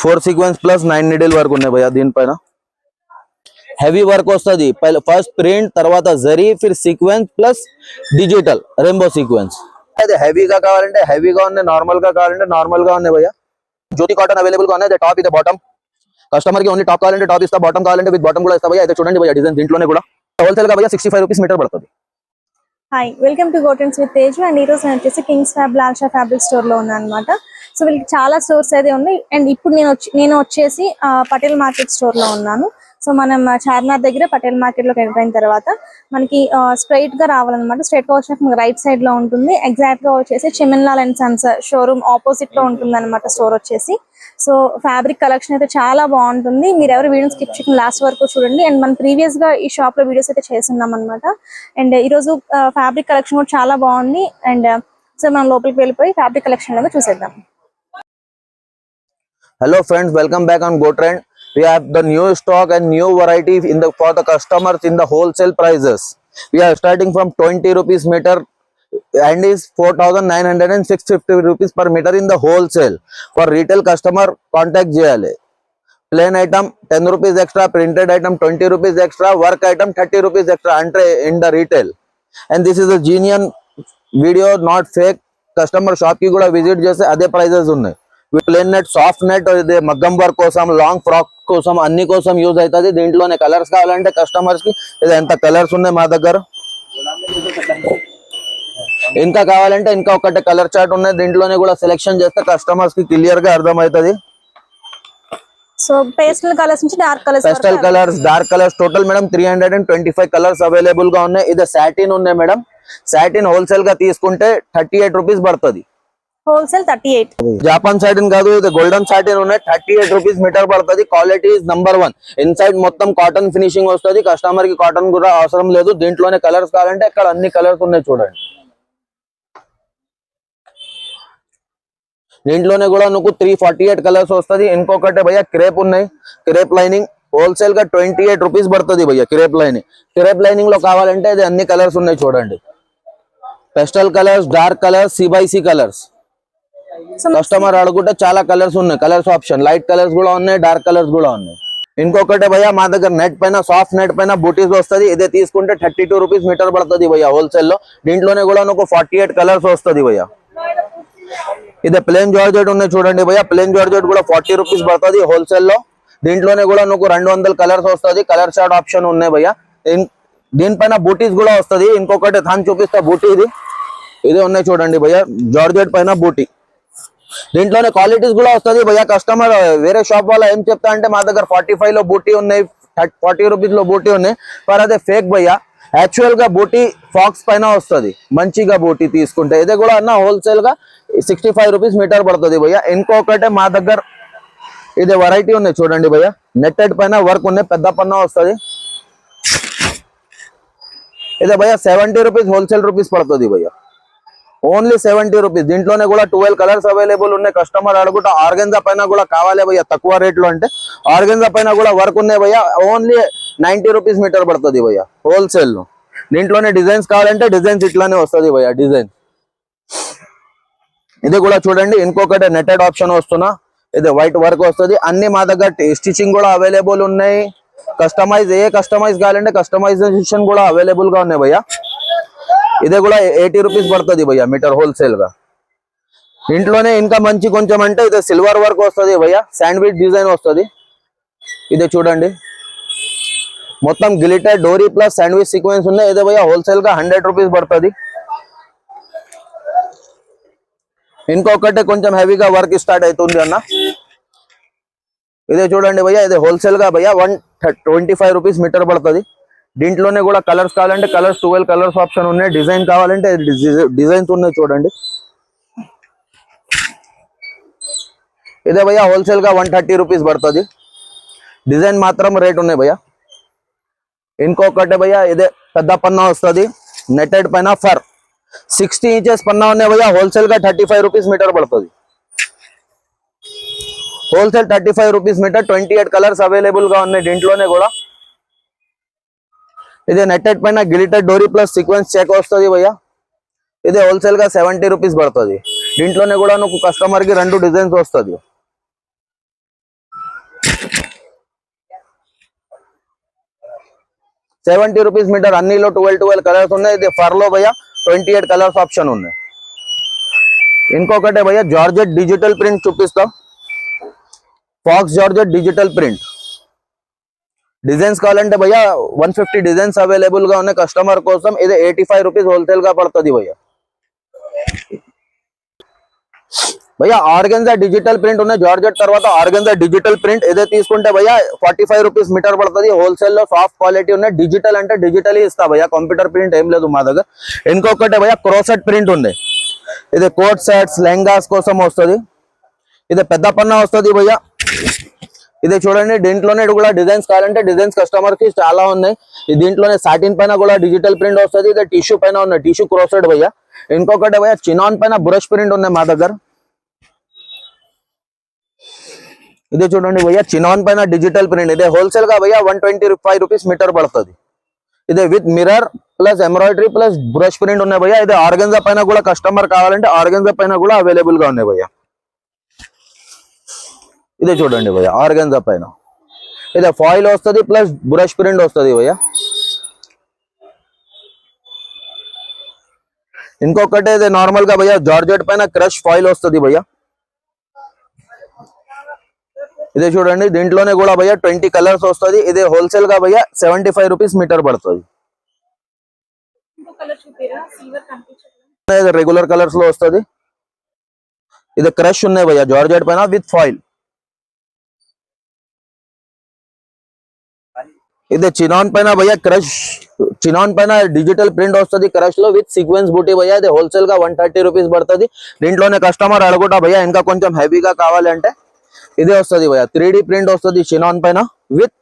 Four sequence plus nine needle work ఉన్నాయి భయ్యా దీనిపైన. హెవీ వర్క్ వస్తుంది. ఫస్ట్ ప్రింట్ తర్వాత zari Phir sequence plus digital rainbow sequence. అయితే హెవీగా కావాలంటే హెవీగా ఉన్నాయి నార్మల్గా కావాలంటే నార్మల్గా ఉన్నాయి భయ్యా. జ్యోతి కాటన్ అవైలబుల్గా ఉన్నాయి టాప్ ఇది బాటమ్. కస్టమర్కి ఓన్లీ టాప్ కావాలంటే టాప్ ఇస్తా బాటమ్ కావాలంటే విత్ బాటమ్ కూడా ఇస్తా భయ్యా. అయితే చూడండి భయ్యా డిజైన్ దీంట్లోనే కూడా. హోల్సేల్గా భయ్యా సిక్స్టీ ఫైవ్ రూపీస్ మీటర్ పడుతుంది. హాయ్ వెల్కమ్ టు గోటన్స్ విత్ తేజ్ అండ్ ఈరోజు నేను వచ్చేసి కింగ్స్ ఫ్యాబ్ లాల్షా ఫ్యాబ్రిక్ స్టోర్లో ఉన్నాను అనమాట సో వీళ్ళకి చాలా స్టోర్స్ అయితే ఉన్నాయి. అండ్ ఇప్పుడు నేను వచ్చి నేను వచ్చేసి పటేల్ మార్కెట్ స్టోర్లో ఉన్నాను. సో మనం ఆ, చార్మినార్ దగ్గర పటేల్ మార్కెట్లోకి ఎంటర్ అయిన తర్వాత మనకి స్ట్రైట్గా రావాలన్నమాట. స్ట్రైట్గా వచ్చినాక మనకి రైట్ సైడ్లో ఉంటుంది. ఎగ్జాక్ట్గా వచ్చేసి చిమెన్లాల్ అండ్ సన్స్ షోరూమ్ ఆపోజిట్లో ఉంటుంది అనమాట స్టోర్ వచ్చేసి. సో ఫ్యాబ్రిక్ కలెక్షన్ అయితే చాలా బాగుంటుంది. మీరు ఎవరు వీడియో స్కిప్ చేయకుండా లాస్ట్ వరకు చూడండి. అండ్ మనం ప్రీవియస్గా ఈ షాప్లో వీడియోస్ అయితే చేస్తున్నాం అనమాట అండ్ ఈ రోజు ఫ్యాబ్రిక్ కలెక్షన్ కూడా చాలా బాగుంది. అండ్ సో మనం లోపలికి వెళ్ళిపోయి ఫ్యాబ్రిక్ కలెక్షన్ అనేది చూసేద్దాం. Hello friends, welcome back on GoTrend. We have the new stock and new variety in the for the customers in the wholesale prices. We are starting from 20 rupees meter and is 4900 and 650 rupees per meter in the wholesale. For retail customer, contact JLA. Plain item 10 rupees extra, printed item 20 rupees extra, work item 30 rupees extra entry in the retail. And this is a genuine video, not fake. Customer shop కి కూడా visit చేస్తే అదే prices ఉన్నాయి plain net soft net ఇది మగ్గం work కోసం long frock కోసం అన్ని కోసం యూజ్ అవుతుంది. దీంట్లోనే కలర్స్ కావాలంటే కస్టమర్స్కి ఇది ఎంత కలర్స్ ఉన్నాయి మా దగ్గర? ఇంకా కావాలంటే ఇంకా ఒకటి కలర్ చార్ట్ ఉన్నాయి. దీంట్లోనే కూడా సెలెక్షన్ చేస్తే కస్టమర్స్కి క్లియర్గా అర్థమవుతుంది. సో పేస్టల్ కలర్స్ నుంచి dark colours pastel colours dark colours total madam three hundred and twenty five colours అవైలబుల్గా ఉన్నాయి. ఇది సాటిన్ ఉన్నాయి మేడం సాటిన్ హోల్సేల్గా తీసుకుంటే థర్టీ ఎయిట్ రూపీస్ పడుతుంది. Wholesale thirty eight. Japan satin కాదు ఇది గోల్డెన్ సాటిన్ ఉన్నాయి. థర్టీ ఎయిట్ రూపీస్ మీటర్ పడుతుంది. Quality is number one inside మొత్తం కాటన్ ఫినిషింగ్ వస్తుంది. కస్టమర్కి కాటన్ కూడా అవసరం లేదు. దీంట్లోనే కలర్స్ కావాలంటే ఇక్కడ అన్ని కలర్స్ ఉన్నాయి చూడండి. దీంట్లోనే కూడా నువ్వు త్రీ ఫార్టీ ఎయిట్ కలర్స్ వస్తుంది. ఇంకొకటి భయ్య క్రేప్ ఉన్నాయి. క్రేప్ లైనింగ్ హోల్సేల్గా ట్వంటీ ఎయిట్ రూపీస్ పడుతుంది భయ్య క్రేప్ లైనింగ్ క్రేప్ లైనింగ్లో కావాలంటే ఇది అన్ని కలర్స్ ఉన్నాయి చూడండి. పెస్టల్ కలర్స్ డార్క్ కలర్స్ సిబైసీ కలర్స్ కస్టమర్ అడుగుంటే చాలా కలర్స్ ఉన్నాయి. కలర్స్ ఆప్షన్ లైట్ కలర్స్ కూడా ఉన్నాయి డార్క్ కలర్స్ కూడా ఉన్నాయి. ఇంకొకటి భయ్య మా దగ్గర నెట్ పైన సాఫ్ట్ నెట్ పైన బూటీస్ వస్తుంది. ఇదే తీసుకుంటే థర్టీ టూ రూపీస్ మీటర్ పడుతుంది భయ్య హోల్సేల్లో. దీంట్లోనే కూడా నాకు ఫార్టీ ఎయిట్ కలర్స్ వస్తుంది భయ్య. ఇదే ప్లేన్ జార్జెట్ ఉన్నాయి చూడండి భయ్య. ప్లేన్ జార్జెట్ కూడా ఫార్టీ రూపీస్ పడుతుంది హోల్సేల్లో. దీంట్లోనే కూడా నువ్వు రెండు వందల కలర్స్ వస్తుంది. కలర్ షార్ట్ ఆప్షన్ ఉన్నాయి భయ్య. దీనిపైన బూటీస్ కూడా వస్తుంది. ఇంకొకటి థాన్ చూపిస్తా బూటీ ఇది. ఇదే ఉన్నాయి చూడండి భయ్య. జార్జెట్ పైన బూటీ దీంట్లోనే క్వాలిటీస్ కూడా వస్తుంది. భయ్యా కస్టమర్ వేరే షాప్ వాళ్ళ ఏం చెప్తా అంటే మా దగ్గర ఫార్టీ ఫైవ్లో బూటీ ఉన్నాయి ఫార్టీ రూపీస్లో బూటీ ఉన్నాయి. పర్ అదే ఫేక్ భయ్యా. యాక్చువల్గా బూటీ ఫాక్స్ పైన వస్తుంది. మంచిగా బూటీ తీసుకుంటే. ఇది కూడా అన్న హోల్సేల్గా సిక్స్టీ ఫైవ్ రూపీస్ మీటర్ పడుతుంది భయ్యా. ఇంకొకటి మా దగ్గర ఇది వెరైటీ ఉన్నాయి చూడండి భయ్య. నెట్టెడ్ పైన వర్క్ ఉన్నాయి పెద్ద పన్న వస్తుంది. ఇదే భయ్య సెవెంటీ రూపీస్ హోల్సేల్ రూపీస్ పడుతుంది భయ్య. Only seventy rupees. దీంట్లోనే కూడా ట్వెల్వ్ కలర్స్ అవైలబుల్ ఉన్నాయి. కస్టమర్ అడుగుతా ఆర్గెన్జా పైన కూడా కావాలి భయ్య తక్కువ రేట్లో అంటే. ఆర్గెన్జా పైన కూడా వర్క్ ఉన్నాయి భయ్య. ఓన్లీ నైన్టీ రూపీస్ మీటర్ పడుతుంది భయ్య హోల్సేల్. లో దీంట్లోనే డిజైన్స్ కావాలంటే డిజైన్స్ ఇట్లానే వస్తుంది భయ్య డిజైన్. ఇది కూడా చూడండి ఇంకొకటి నెటెడ్ ఆప్షన్ వస్తున్నా. ఇది వైట్ వర్క్ వస్తుంది. అన్ని మా దగ్గర స్టిచింగ్ కూడా అవైలబుల్ ఉన్నాయి. కస్టమైజ్ ఏ కస్టమైజ్ కావాలంటే కస్టమైజేషన్ కూడా అవైలబుల్గా ఉన్నాయి భయ్య. ఇదే కూడా ఎయిటీ రూపీస్ పడుతుంది భయ్య మీటర్ హోల్సేల్గా ఇంట్లోనే ఇంకా మంచి కొంచెం అంటే ఇది సిల్వర్ వర్క్ వస్తుంది భయ్య శాండ్విచ్ డిజైన్ వస్తుంది ఇదే చూడండి మొత్తం గ్లిటర్ డోరీ ప్లస్ శాండ్విచ్ సీక్వెన్స్ ఉన్నాయి ఇదే భయ్య హోల్సేల్గా హండ్రెడ్ రూపీస్ పడుతుంది ఇంకొకటి కొంచెం హెవీగా వర్క్ స్టార్ట్ అవుతుంది అన్న ఇదే చూడండి భయ్య ఇది హోల్సేల్గా భయ్య one twenty five rupees metre పడుతుంది దీంట్లోనే కూడా కలర్స్ కావాలంటే కలర్స్ ట్వెల్వ్ కలర్స్ ఆప్షన్ ఉన్నాయి. డిజైన్ కావాలంటే డిజైన్స్ ఉన్నాయి చూడండి. ఇదే భయ్యా హోల్సేల్గా వన్ థర్టీ రూపీస్ పడుతుంది. డిజైన్ మాత్రం రేట్ ఉన్నాయి భయ్యా. ఇంకొకటి భయ్యా ఇదే పెద్ద పన్నా వస్తుంది. నెట్టెడ్ పైన ఫర్ సిక్స్టీ ఇంచెస్ పన్నా ఉన్నాయి భయ్యా. హోల్సేల్గా థర్టీ ఫైవ్ రూపీస్ మీటర్ పడుతుంది. Wholesale thirty five rupees meter twenty eight colours అవైలబుల్గా ఉన్నాయి దీంట్లోనే కూడా. इधे नैटेड पैन ग्लीटर डोरी प्लस सीक्वे चेक वस्तु भैया इधे हॉल सेल सी रूपी पड़ता दींट कस्टमर की रूम डिजन वस्तु सी रूप मीटर अन्नी ट्वेलव कलर्स फर भैया ट्वेंटी एट कलर्स आपशन उन्कोटे भैया georgette digital print चूपस् faux georgette digital print designs కావాలంటే భయ్యా వన్ ఫిఫ్టీ డిజైన్స్ అవైలబుల్గా ఉన్నాయి కస్టమర్ కోసం ఇది ఎయిటీ ఫైవ్ రూపీస్ హోల్సేల్గా పడుతుంది భయ్యా. భయ్యా ఆర్గెన్జా డిజిటల్ ప్రింట్ ఉన్నాయి. జార్జెట్ తర్వాత ఆర్గెన్జా డిజిటల్ ప్రింట్ ఇదే తీసుకుంటే భయ్యా ఫార్టీ ఫైవ్ రూపీస్ మీటర్ పడుతుంది. హోల్సేల్లో సాఫ్ట్ క్వాలిటీ ఉన్నాయి. డిజిటల్ అంటే డిజిటల్ ఇస్తా భయ్యా. కంప్యూటర్ ప్రింట్ ఏం లేదు మా దగ్గర. ఇంకొకటి భయ్యా క్రోసెట్ ప్రింట్ ఉంది. ఇది కోట్ సెట్స్ లెహంగాస్ కోసం వస్తుంది. ఇది పెద్ద పన్నా వస్తుంది భయ్యా. ఇది చూడండి దీంట్లోనే కూడా డిజైన్స్ కావాలంటే డిజైన్స్ కస్టమర్కి చాలా ఉన్నాయి. దీంట్లోనే సాటిన్ పైన కూడా డిజిటల్ ప్రింట్ వస్తుంది ఇది టిష్యూ పైన ఉన్నాయి. టిష్యూ క్రోసెడ్ భయ్యా. ఇంకొకటి భయ్యా చినాన్ పైన బ్రష్ ప్రింట్ ఉన్నాయి మా దగ్గర. ఇదే చూడండి భయ్యా చినాన్ పైన డిజిటల్ ప్రింట్ ఇదే హోల్సేల్గా భయ్యా one twenty five rupees metre పడుతుంది. ఇదే with mirror plus embroidery plus brush print ఉన్నాయి భయ్యా. ఇదే ఆర్గెన్జా పైన కూడా కస్టమర్ కావాలంటే ఆర్గెన్జా పైన కూడా అవైలబుల్గా ఉన్నాయి భయ్యా. ఇదే చూడండి భయ్యా ఆర్గన్జా పైన ఇదే ఫాయిల్ వస్తుంది ప్లస్ బ్రష్ ప్రింట్ వస్తుంది భయ్యా ఇంకొకటి ఇది నార్మల్గా భయ్యా జార్జెట్ పైన క్రష్ ఫాయిల్ వస్తుంది భయ్యా ఇదే చూడండి దీంట్లోనే కూడా భయ్యా ట్వంటీ కలర్స్ వస్తుంది ఇది హోల్సేల్గా భయ్యా సెవెంటీ ఫైవ్ రూపీస్ మీటర్ పడుతుంది ఇది రెగ్యులర్ కలర్స్లో వస్తుంది ఇది క్రష్ ఉన్నాయి భయ్యా జార్జెట్ పైన విత్ ఫాయిల్ ఇది చినాన్ పైన భయ్యా క్రష్ చినాన్ పైన డిజిటల్ ప్రింట్ వస్తుంది క్రష్లో విత్ సీక్వెన్స్ బూటీ భయ్యా ఇది హోల్సేల్గా వన్ థర్టీ రూపీస్ పడుతుంది. దీంట్లోనే కస్టమర్ అడుగుతా భయ్యా ఇంకా కొంచెం హెవీగా కావాలంటే ఇదే వస్తుంది భయ్యా త్రీ ప్రింట్ వస్తుంది చినాన్ పైన విత్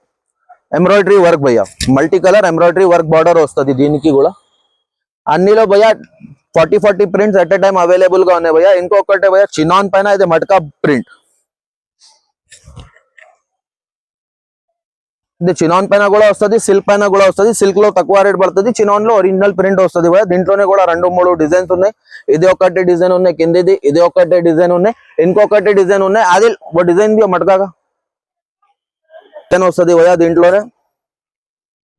ఎంబ్రాయిడరీ వర్క్ భయ్యా. Multi colour embroidery work border వస్తుంది దీనికి కూడా. అన్నిలో భయ్యా forty forty prints at a time అవైలబుల్గా ఉన్నాయి భయ్యా. ఇంకొకటి భయ్యా చినాన్ పైన ఇది మట్కా ప్రింట్. ఇది చినాన్ పైన కూడా వస్తుంది సిల్క్ పైన కూడా వస్తుంది సిల్క్లో తక్కువ రేట్ పడుతుంది. చినాన్లో ఒరిజినల్ ప్రింట్ వస్తుంది దీంట్లోనే కూడా రెండు మూడు డిజైన్స్ ఉన్నాయి. ఇది ఒకటి డిజైన్ ఉన్నాయి కిందిది ఇది ఒకటి డిజైన్ ఉన్నాయి ఇంకొకటి డిజైన్ ఉన్నాయి. అది ఒక డిజైన్ మటకాగా? వస్తుంది భయ్యా దీంట్లోనే.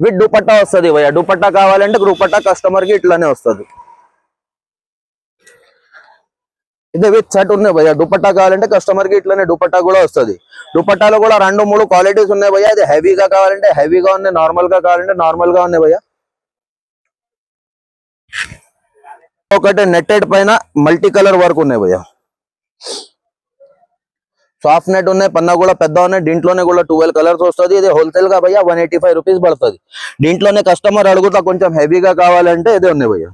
విత్ దుపట్టా వస్తుంది భయ్యా. దుపట్టా కావాలంటే దుపట్టా కస్టమర్కి ఇట్లానే వస్తుంది. ఇదే విత్ సెట్ ఉన్నాయి భయ్యా. దుపట్టా కావాలంటే కస్టమర్కి ఇట్లానే దుపట్టా కూడా వస్తుంది. దుపట్టాలో కూడా రెండు మూడు క్వాలిటీస్ ఉన్నాయి భయ్యా. ఇది హెవీగా కావాలంటే హెవీగా ఉన్నాయి నార్మల్గా కావాలంటే నార్మల్గా ఉన్నాయి భయ్యా. ఒకటి నెట్టెడ్ పైన మల్టీ కలర్ వర్క్ ఉన్నాయి భయ్యా. సాఫ్ట్ నెట్ ఉన్నాయి పన్నా కూడా పెద్ద ఉన్నాయి. దీంట్లోనే కూడా ట్వెల్వ్ కలర్స్ వస్తుంది. ఇది హోల్సేల్గా భయ్యా వన్ ఎయిటీ ఫైవ్ రూపీస్ పడుతుంది. దీంట్లోనే కస్టమర్ అడుగుతా కొంచెం హెవీగా కావాలంటే ఇదే ఉన్నాయి భయ్యా.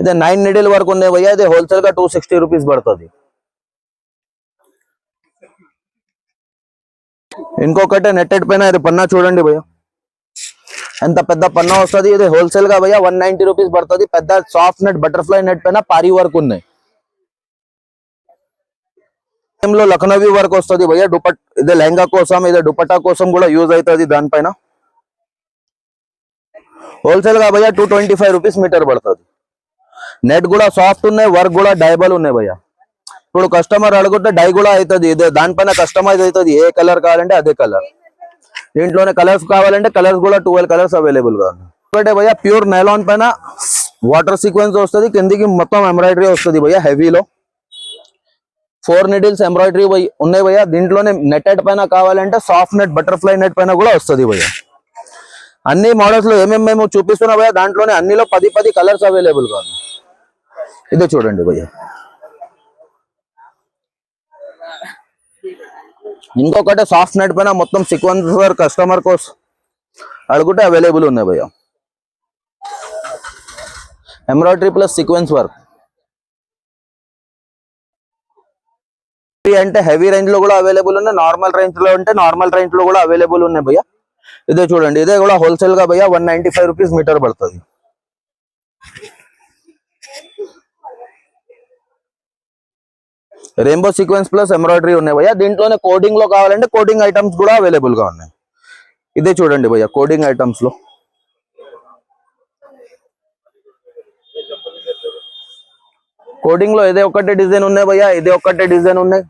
ఇదే నైన్ నీడిల్ వరకు ఉన్నాయి భయ్యా ఇది హోల్సేల్గా టూ సిక్స్టీ రూపీస్ పడుతుంది. ఇంకొకటి నెట్టెడ్ పైన ఇది పన్నా చూడండి భయ్యా. ఎంత పెద్ద పన్నా వస్తుంది? ఇది హోల్సేల్గా భయ్యా వన్ నైన్టీ రూపీస్ పడుతుంది. పెద్ద సాఫ్ట్ నెట్ బటర్ఫ్లై నెట్ పైన పారీ వర్క్ ఉన్నాయి. Same లో లక్నవీ వర్క్ వస్తుంది భయ్యా దుపట్ ఇది లెహంగా కోసం ఇది దుపట్టా కోసం కూడా యూజ్ అవుతుంది దానిపైన. హోల్సేల్గా భయ్యా two twenty five rupees metre పడుతుంది. నెట్ కూడా సాఫ్ట్ ఉన్నాయి వర్క్ కూడా డైబల్ ఉన్నాయి భయ్యా. ఇప్పుడు కస్టమర్ అడుగుతే డై కూడా అవుతుంది ఇదే దానిపైన కస్టమైజ్ అవుతుంది ఏ కలర్ కావాలంటే అదే కలర్. దీంట్లోనే కలర్స్ కావాలంటే కలర్స్ కూడా ట్వెల్వ్ కలర్స్ అవైలబుల్గా ఉన్నాయి. ఒకటే భయ్యా ప్యూర్ నైలాన్ పైన వాటర్ సీక్వెన్స్ వస్తుంది కిందికి మొత్తం ఎంబ్రాయిడరీ వస్తుంది భయ్యా హెవీలో ఫోర్ నిడిల్స్ ఎంబ్రాయిడరీ ఉన్నాయి భయ్యా దీంట్లోనే నెట్టెడ్ పైన కావాలంటే సాఫ్ట్ నెట్ బటర్ఫ్లై నెట్ పైన కూడా వస్తుంది భయ్యా. అన్ని మోడల్స్లో ఏమేమి మేము చూపిస్తున్నా భయ్య దాంట్లోనే అన్నిలో పది పది కలర్స్ అవైలబుల్గా ఉన్నాయి. ఇదే చూడండి భయ్యా. ఇంకొకటి సాఫ్ట్ నెట్ పైన మొత్తం సీక్వెన్స్ వర్క్ కస్టమర్ కోసం అడుగుంటే అవైలబుల్ ఉన్నాయి భయ్యా. ఎంబ్రాయిడరీ ప్లస్ సీక్వెన్స్ వర్క్ అంటే హెవీ రేంజ్లో కూడా అవైలబుల్ ఉన్నాయి నార్మల్ రేంజ్లో అంటే నార్మల్ రేంజ్లో కూడా అవైలబుల్ ఉన్నాయి భయ్యా. ఇదే చూడండి ఇదే కూడా హోల్సేల్గా భయ్యా one ninety five rupees metre పడుతుంది. రెయిన్బో సీక్వెన్స్ ప్లస్ ఎంబ్రాయిడరీ ఉన్నాయి భయ్యా. దీంట్లోనే కోటింగ్లో కావాలంటే కోటింగ్ ఐటమ్స్ కూడా అవైలబుల్గా ఉన్నాయి. ఇదే చూడండి భయ్యా కోడింగ్ ఐటమ్స్లో. కోటింగ్లో ఇదే ఒకటే డిజైన్ ఉన్నాయి భయ్యా ఇదే ఒకటే డిజైన్ ఉన్నాయి.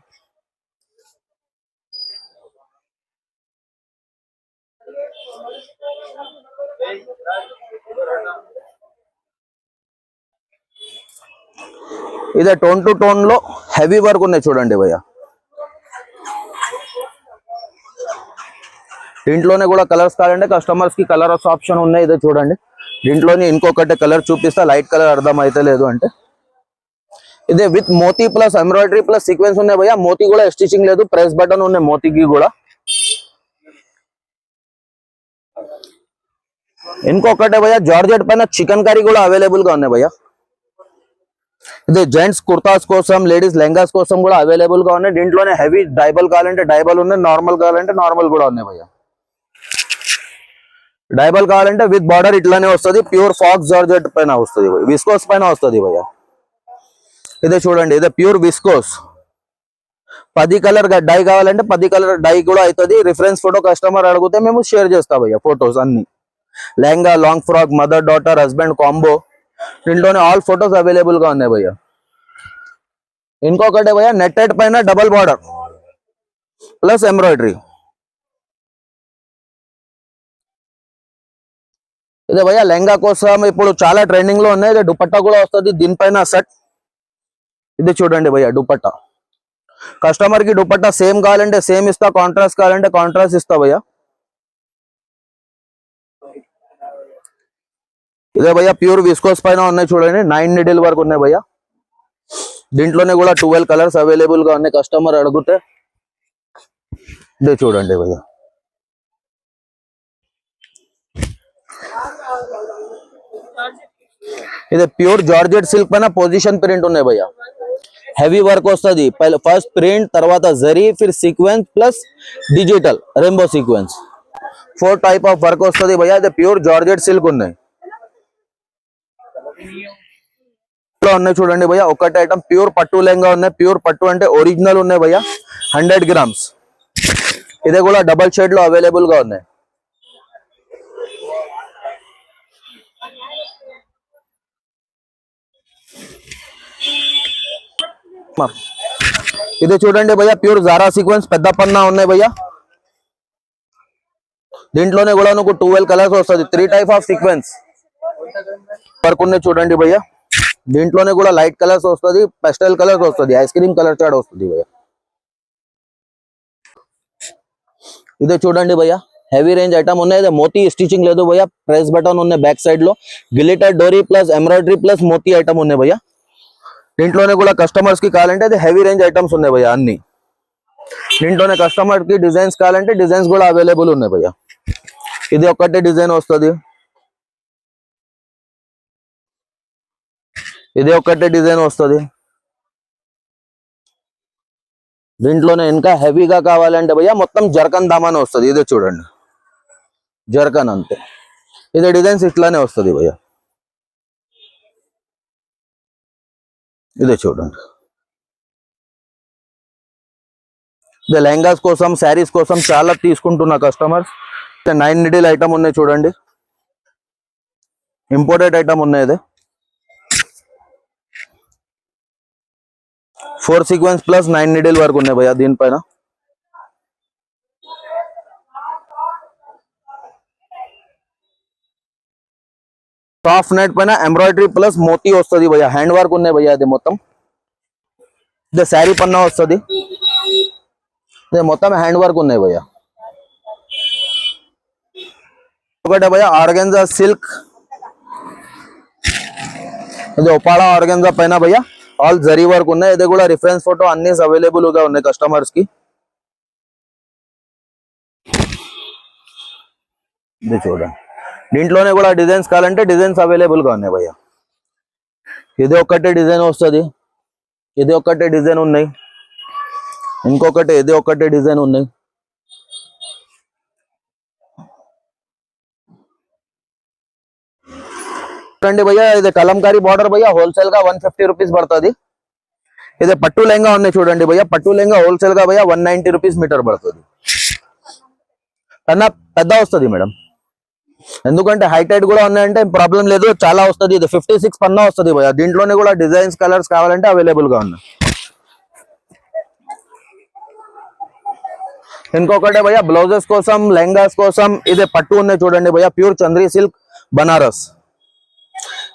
ఇదే టోన్ టు టోన్లో హెవీ వర్క్ ఉన్నాయి చూడండి భయ్య. దీంట్లోనే కూడా కలర్స్ కావాలంటే కస్టమర్స్కి కలర్ ఆప్షన్ ఉన్నాయి ఇదే చూడండి. దీంట్లోనే ఇంకొకటి కలర్ చూపిస్తా లైట్ కలర్ అర్థం అయితే లేదు అంటే. ఇదే విత్ మోతీ ప్లస్ ఎంబ్రాయిడరీ ప్లస్ సీక్వెన్స్ ఉన్నాయి భయ్య. మోతీ కూడా స్టిచింగ్ లేదు ప్రెస్ బటన్ ఉన్నాయి మోతీకి కూడా. ఇంకొకటి భయ్య జార్జెట్ పైన చికెన్ కర్రీ కూడా అవైలబుల్గా ఉన్నాయి భయ్య. ఇది జెంట్స్ కుర్తాస్ కోసం లేడీస్ లెంగాస్ కోసం కూడా అవైలబుల్గా ఉన్నాయి దీంట్లోనే హెవీ డైబల్ కావాలంటే డైబల్ ఉన్నాయి నార్మల్ కావాలంటే నార్మల్ కూడా ఉన్నాయి భయ్య. డైబల్ కావాలంటే విత్ బార్డర్ ఇట్లానే వస్తుంది ప్యూర్ ఫాక్స్ జార్జెట్ పైన వస్తుంది విస్కోస్ పైన వస్తుంది భయ్య. ఇదే చూడండి ఇదే ప్యూర్ విస్కోస్ పది కలర్ డై కావాలంటే పది కలర్ డై కూడా అవుతుంది రిఫరెన్స్ ఫోటో కస్టమర్ అడిగితే మేము షేర్ చేస్తాం భయ్య ఫొటోస్ అన్ని. Lehenga long frock mother daughter husband combo దీంట్లోనే ఆల్ ఫొటోస్ అవైలబుల్గా ఉన్నాయి భయ్య. ఇంకొకటి భయ్య నెట్టెడ్ పైన డబల్ బార్డర్ ప్లస్ ఎంబ్రాయిడరీ ఇదే భయ్య లెహంగా కోసం ఇప్పుడు చాలా ట్రెండింగ్లో ఉన్నాయి. ఇదే దుపట్టా కూడా వస్తుంది దీనిపైన సెట్ ఇది చూడండి భయ్య దుపట్టా. కస్టమర్కి దుపట్టా సేమ్ కావాలంటే సేమ్ ఇస్తా కాంట్రాస్ట్ కావాలంటే కాంట్రాస్ట్ ఇస్తా భయ్యా. ఇదే భయ్య ప్యూర్ విస్కోస్ పైన ఉన్నాయి చూడండి నైన్ నిడిల్ వరకు ఉన్నాయి భయ్య దీంట్లోనే కూడా ట్వెల్వ్ కలర్స్ అవైలబుల్గా ఉన్నాయి కస్టమర్ అడిగితే ఇదే చూడండి భయ్య ఇది ప్యూర్ జార్జెట్ సిల్క్ పైన పొజిషన్ ప్రింట్ ఉన్నాయి భయ్య హెవీ వర్క్ వస్తుంది ఫస్ట్ ప్రింట్ తర్వాత zari Phir sequence plus digital rainbow sequence four type of work వస్తుంది భయ్య ఇది ప్యూర్ జార్జెట్ సిల్క్ ఉన్నాయి లో ఉన్నాయి చూడండి భయ్య. ఒకటి ఐటమ్ ప్యూర్ పట్టు లెంగా ఉన్నాయి. ప్యూర్ పట్టు అంటే ఒరిజినల్ ఉన్నాయి భయ్య. హండ్రెడ్ గ్రామ్స్ ఇది కూడా డబల్ షేడ్లో అవైలబుల్గా ఉన్నాయి. మా. ఇది చూడండి భయ్య ప్యూర్ జారా సీక్వెన్స్ పెద్ద పన్నా ఉన్నాయి భయ్య. దీంట్లోనే కూడా నాకు ట్వెల్వ్ కలర్స్ వస్తుంది. Three type of sequence work ఉన్నాయి చూడండి భయ్య దీంట్లోనే కూడా లైట్ కలర్స్ వస్తుంది పెస్టల్ కలర్స్ వస్తుంది ఐస్ క్రీమ్ కలర్ చాట్ వస్తుంది భయ్య. ఇదే చూడండి భయ్య హెవీ రేంజ్ ఐటమ్ ఉన్నాయి ఇదే మోతీ స్టిచింగ్ లేదు భయ్య ప్రెస్ బటన్ ఉన్నాయి బ్యాక్ సైడ్లో గిలిటర్ డోరీ ప్లస్ ఎంబ్రాయిడరీ ప్లస్ మోతీ ఐటమ్ ఉన్నాయి భయ్య. దీంట్లోనే కూడా కస్టమర్స్కి కావాలంటే అది హెవీ రేంజ్ ఐటమ్స్ ఉన్నాయి భయ్య అన్ని. దీంట్లోనే కస్టమర్కి డిజైన్స్ కావాలంటే డిజైన్స్ కూడా అవైలబుల్ ఉన్నాయి భయ్య. ఇది ఒక్కటే డిజైన్ వస్తుంది. ఇది ఒక్కటే డిజైన్ వస్తుంది. దీంట్లోనే ఇంకా హెవీగా కావాలంటే భయ్య మొత్తం జర్కన్ దామాన్ వస్తుంది. ఇదే చూడండి. జర్కన్ అంతే. ఇది డిజైన్స్ ఇట్లానే వస్తుంది భయ్య. ఇదే చూడండి. ఇది లెహంగాస్ కోసం శారీస్ కోసం చాలా తీసుకుంటున్న కస్టమర్స్ నైన్ నిడిల్ ఐటమ్ ఉన్నాయి చూడండి. ఇంపోర్టెడ్ ఐటమ్ ఉన్నాయి ఇది. Four sequence plus nine needle వరకు ఉన్నాయి భయ్య దీనిపైన సాఫ్ట్ నెట్ పైన ఎంబ్రాయిడరీ ప్లస్ మోతీ వస్తుంది భయ్య హ్యాండ్ వర్క్ ఉన్నాయి భయ్య అది మొత్తం ఇది శారీ పన్నా వస్తుంది ఇది మొత్తం హ్యాండ్ వర్క్ ఉన్నాయి భయ్య ఒకటే భయ్య ఆర్గెన్జా సిల్క్ ఇది ఒపాడా ఆర్గెన్జా పైన భయ్య ఆల్ జరీ వర్క్ ఉన్నాయి. ఇది కూడా రిఫరెన్స్ ఫోటో అన్ని అవైలబుల్గా ఉన్నాయి కస్టమర్స్కి. ఇది చూడండి. దీంట్లోనే కూడా డిజైన్స్ కావాలంటే డిజైన్స్ అవైలబుల్గా ఉన్నాయి భయ్య. ఇది ఒక్కటే డిజైన్ వస్తుంది. ఇది ఒక్కటే డిజైన్ ఉన్నాయి. ఇంకొకటి ఇది ఒక్కటే డిజైన్ ఉన్నాయి. చూడండి భయ్య ఇది కలంకారీ బార్డర్ భయ్య హోల్సేల్గా వన్ ఫిఫ్టీ రూపీస్ పడుతుంది. ఇది పట్టు లెహంగా ఉన్నాయి చూడండి భయ్య పట్టు లెంగా హోల్సేల్గా భయ్య వన్ నైన్టీ రూపీస్ మీటర్ పడుతుంది. కన్నా పెద్ద వస్తుంది మేడం. ఎందుకంటే హైటైట్ కూడా ఉన్నాయంటే ప్రాబ్లం లేదు చాలా వస్తుంది. ఇది ఫిఫ్టీ సిక్స్ పన్నా వస్తుంది భయ్య. దీంట్లోనే కూడా డిజైన్స్ కలర్స్ కావాలంటే అవైలబుల్గా ఉన్నాయి. ఇంకొకటి భయ్య బ్లౌజెస్ కోసం లెహంగాస్ కోసం ఇదే పట్టు ఉన్నాయి చూడండి భయ్య ప్యూర్ చంద్రీ సిల్క్ బనారస్.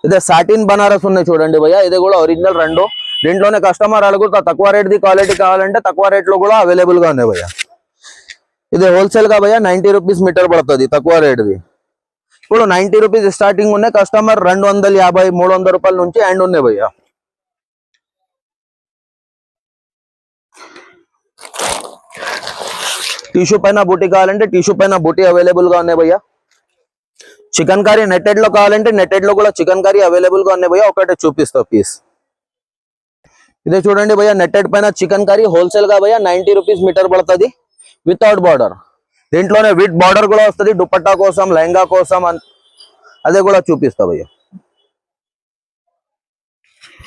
ఇదే సాటిన్ బనారస్ ఉన్నాయి చూడండి భయ్య. ఇది కూడా ఒరిజినల్ రెండు. దీంట్లోనే కస్టమర్ అడుగుతా తక్కువ రేట్ ది క్వాలిటీ కావాలంటే తక్కువ రేట్లో కూడా అవైలబుల్గా ఉన్నాయి భయ్య. ఇది హోల్సేల్గా భయ్య నైన్టీ రూపీస్ మీటర్ పడుతుంది తక్కువ రేట్ ది. ఇప్పుడు నైన్టీ రూపీస్ స్టార్టింగ్ ఉన్నాయి. కస్టమర్ రెండు వందల యాభై మూడు వందల రూపాయల నుంచి అండ్ ఉన్నాయి భయ్య. టిష్యూ పైన బూటీ కావాలంటే టిష్యూ పైన బూటీ అవైలబుల్గా ఉన్నాయి భయ్య. చికెన్ కర్రీ నెట్టెడ్లో కావాలంటే నెట్టెడ్లో కూడా చికెన్ కర్రీ అవైలబుల్గా ఉన్నాయి భయ్య. ఒకటే చూపిస్తా పీస్ ఇదే చూడండి భయ్య నెట్టెడ్ పైన చికెన్ కర్రీ హోల్సేల్గా భయ్య నైన్టీ రూపీస్ మీటర్ పడుతుంది. వితౌట్ బార్డర్ దీంట్లోనే విత్ బార్డర్ కూడా వస్తుంది. దుపట్టా కోసం లెహంగా కోసం అన్- అదే కూడా చూపిస్తా భయ్య.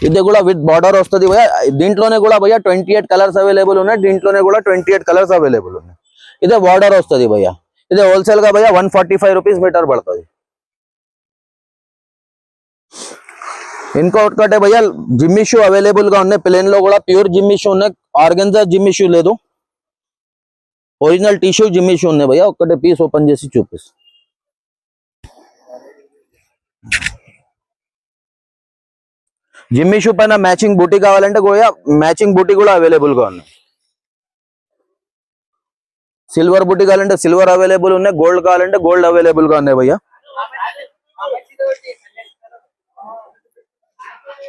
ఇది కూడా విత్ బార్డర్ వస్తుంది భయ్య. దీంట్లోనే కూడా భయ్య ట్వంటీ ఎయిట్ కలర్స్ అవైలబుల్ ఉన్నాయి. దీంట్లోనే కూడా ట్వంటీ ఎయిట్ కలర్స్ అవైలబుల్ ఉన్నాయి. ఇదే బార్డర్ వస్తుంది భయ్య. ఇది హోల్సేల్గా భయ్యా one forty five rupees metre పడుతుంది. ఇంకొకటే భయ్యా జిమ్ ఇష్యూ అవైలబుల్గా ఉన్నాయి. ప్లేన్లో కూడా ప్యూర్ జిమ్ ఇష్యూ ఉన్నాయి. ఆర్గెన్జా జిమ్ ఇష్యూ లేదు. ఒరిజినల్ టిష్యూ జిమ్ ఇష్యూ ఉన్నాయి భయ్యా ఒక్కటే పీస్ ఓపెన్ చేసి చూపిస్తాను జిమ్ ఇష్యూ పైన మ్యాచింగ్ బూటీ కావాలంటే కూడా మ్యాచింగ్ బూటీ కూడా అవైలబుల్గా ఉన్నాయి. సిల్వర్ బూటీ కావాలంటే సిల్వర్ అవైలబుల్ ఉన్నాయి గోల్డ్ కావాలంటే గోల్డ్ అవైలబుల్గా ఉన్నాయి భయ్యా.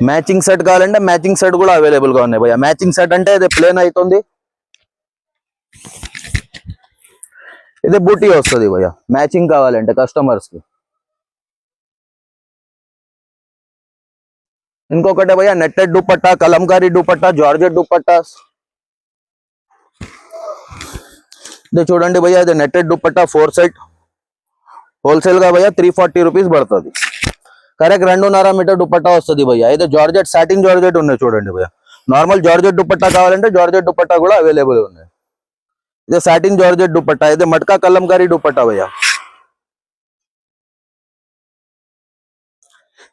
మ్యాచింగ్ సెట్ కావాలంటే మ్యాచింగ్ సెట్ కూడా అవైలబుల్గా ఉన్నాయి భయ్యా. మ్యాచింగ్ సెట్ అంటే ఇది ప్లేన్ అవుతుంది ఇది బుట్టి వస్తుంది భయ్యా. మ్యాచింగ్ కావాలంటే కస్టమర్స్కి. ఇంకొకటి భయ్యా నెట్టెడ్ దుపట్టా కలంకారీ దుపట్టా జార్జెట్ దుపట్టా ఇది చూడండి భయ్య ఇది నెట్టెడ్ దుప్పట్టా ఫోర్ సెట్ హోల్సేల్గా భయ్య త్రీ ఫార్టీ రూపీస్ పడుతుంది. కరెక్ట్ రెండున్నర మీటర్ దుప్పట్టా వస్తుంది భయ్య. అయితే జార్జెట్ సాటిన్ జార్జెట్ ఉన్నాయి చూడండి భయ్య. నార్మల్ జార్జెట్ దుప్పట్టా కావాలంటే జార్జెట్ దుప్పట్టా కూడా అవైలబుల్ ఉన్నాయి. ఇది సాటిన్ జార్జెట్ దుప్పట్టా ఇది మట్కా కలంకారీ దుప్పట్టా భయ్యా.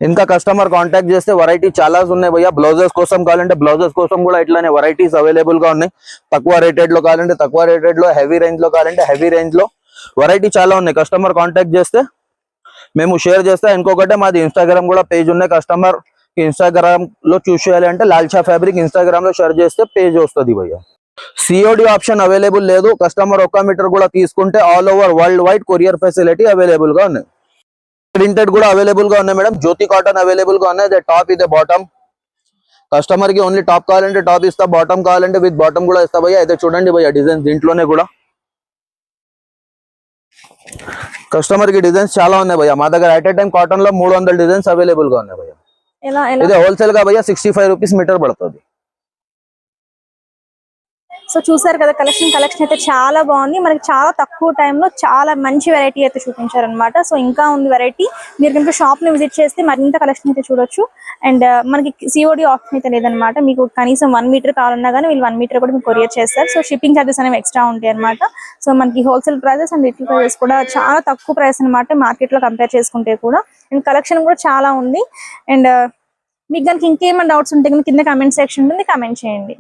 ఇంకా కస్టమర్ కాంటాక్ట్ చేస్తే వెరైటీ చాలా ఉన్నాయి భయ్యా. బ్లౌజెస్ కోసం కావాలంటే బ్లౌజెస్ కోసం కూడా ఇట్లానే వెరైటీస్ అవైలబుల్గా ఉన్నాయి. తక్కువ రేటెడ్లో కావాలంటే తక్కువ రేటెడ్లో హెవీ రేంజ్లో కావాలంటే హెవీ రేంజ్లో వెరైటీ చాలా ఉన్నాయి. కస్టమర్ కాంటాక్ట్ చేస్తే మేము షేర్ చేస్తే ఇంకొకటి మాది ఇన్స్టాగ్రామ్ కూడా పేజ్ ఉన్నాయి. కస్టమర్ ఇన్స్టాగ్రామ్లో చూస్ చేయాలి అంటే లాల్చా ఫ్యాబ్రిక్ ఇన్స్టాగ్రామ్లో షేర్ చేస్తే పేజ్ వస్తుంది భయ్య. సిఓడి ఆప్షన్ అవైలబుల్ లేదు. కస్టమర్ ఒక్క మీటర్ కూడా తీసుకుంటే all over world wide courier facility అవైలబుల్గా ఉన్నాయి. ప్రింటెడ్ కూడా అవైలబుల్గా ఉన్నాయి మేడం జ్యోతి కాటన్ అవైలబుల్గా ఉన్నాయి. టాప్ ఇదే బాటమ్ కస్టమర్కి ఓన్లీ టాప్ కావాలంటే టాప్ ఇస్తా బాటమ్ కావాలంటే విత్ బాటమ్ కూడా ఇస్తా భయ్య. అయితే చూడండి భయ్య డిజైన్స్ దీంట్లోనే కూడా. కస్టమర్కి డిజైన్స్ చాలా ఉన్నాయి భయ్య. మా దగ్గర అట్ ఏ టైం కాటన్లో మూడు వందల డిజైన్స్ అవైలబుల్గా ఉన్నాయి భయ్య. ఇది హోల్సేల్గా భయ్య సిక్స్టీ ఫైవ్ రూపీస్ మీటర్ పడుతుంది. సో చూసారు కదా కలెక్షన్ కలెక్షన్ అయితే చాలా బాగుంది. మనకి చాలా తక్కువ టైంలో చాలా మంచి వెరైటీ అయితే చూపించారనమాట సో ఇంకా ఉంది వెరైటీ మీరు కనుక షాప్ని విజిట్ చేస్తే మరింత కలెక్షన్ అయితే చూడొచ్చు. అండ్ uh, మనకి సిఓడి ఆప్షన్ అయితే లేదనమాట మీకు కనీసం వన్ మీటర్ కావాలన్నా కానీ వీళ్ళు వన్ మీటర్ కూడా మీకు కొరియర్ చేస్తారు. సో షిప్పింగ్ చార్జెస్ అనేవి ఎక్స్ట్రా ఉంటాయి అనమాట సో మనకి wholesale prices and retail prices కూడా చాలా తక్కువ ప్రైస్ అనమాట మార్కెట్లో కంపేర్ చేసుకుంటే కూడా. అండ్ కలెక్షన్ కూడా చాలా ఉంది. అండ్ uh, మీకు కనుక ఇంకేమైనా డౌట్స్ ఉంటే కనుక కింద కమెంట్ సెక్షన్ ఉంది కమెంట్ చేయండి.